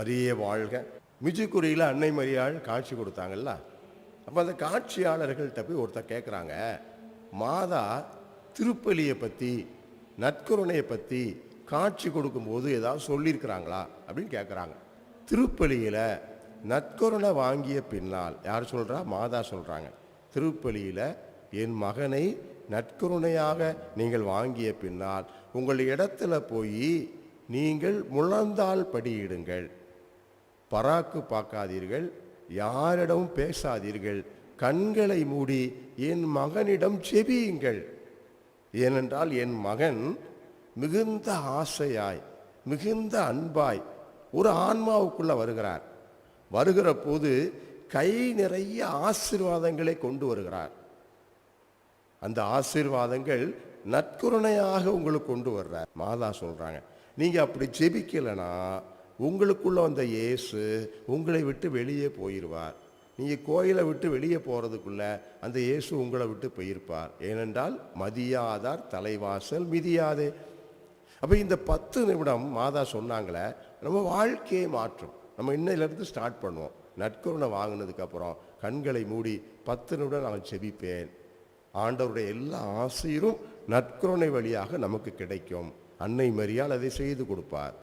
மரியே வாழ்க. மிஜிக்குரியில் அன்னை மரியாள் காட்சி கொடுத்தாங்கல்ல. அப்போ அந்த காட்சியாளர்கள்ட்ட போய் ஒருத்தர் கேட்குறாங்க மாதா திருப்பலியை பற்றி நற்கருணையை பற்றி காட்சி கொடுக்கும்போது ஏதாவது சொல்லியிருக்கிறாங்களா அப்படின்னு கேட்குறாங்க திருப்பலியில் நற்கருணை வாங்கிய பின்னால் யார் சொல்கிறா மாதா சொல்கிறாங்க திருப்பலியில் என் மகனை நற்கருணையாக நீங்கள் வாங்கிய பின்னால் உங்கள் இடத்துல போய் நீங்கள் முழந்தால் படியிடுங்கள். பராக்கு பார்க்காதீர்கள் யாரிடமும் பேசாதீர்கள். கண்களை மூடி என் மகனிடம் செபியுங்கள் ஏனென்றால் என் மகன் மிகுந்த ஆசையாய் மிகுந்த அன்பாய் ஒரு ஆன்மாவுக்குள்ளே வருகிறார். வருகிற போது கை நிறைய ஆசீர்வாதங்களை கொண்டு வருகிறார். அந்த ஆசீர்வாதங்கள் நற்கருணையாக உங்களுக்கு கொண்டு வர்றார். மாதா சொல்கிறாங்க நீங்கள் அப்படி ஜெபிக்கலைன்னா உங்களுக்குள்ளே வந்த இயேசு உங்களை விட்டு வெளியே போயிடுவார் நீங்கள் கோயிலை விட்டு வெளியே போகிறதுக்குள்ளே அந்த இயேசு உங்களை விட்டு போயிருப்பார். ஏனென்றால் மதியாதார் தலைவாசல் மிதியாதே. அப்போ இந்த பத்து நிமிடம் மாதா சொன்னாங்களே நம்ம வாழ்க்கையை மாற்றும். நம்ம இன்னையிலேருந்து ஸ்டார்ட் பண்ணுவோம். நற்கருணை வாங்கினதுக்கப்புறம் கண்களை மூடி பத்து நிமிடம் நான் செபிப்பேன் ஆண்டவருடைய எல்லா ஆசையரும் நற்கருணை வழியாக நமக்கு கிடைக்கும். அன்னை மரியால் அதை செய்து கொடுப்பார்.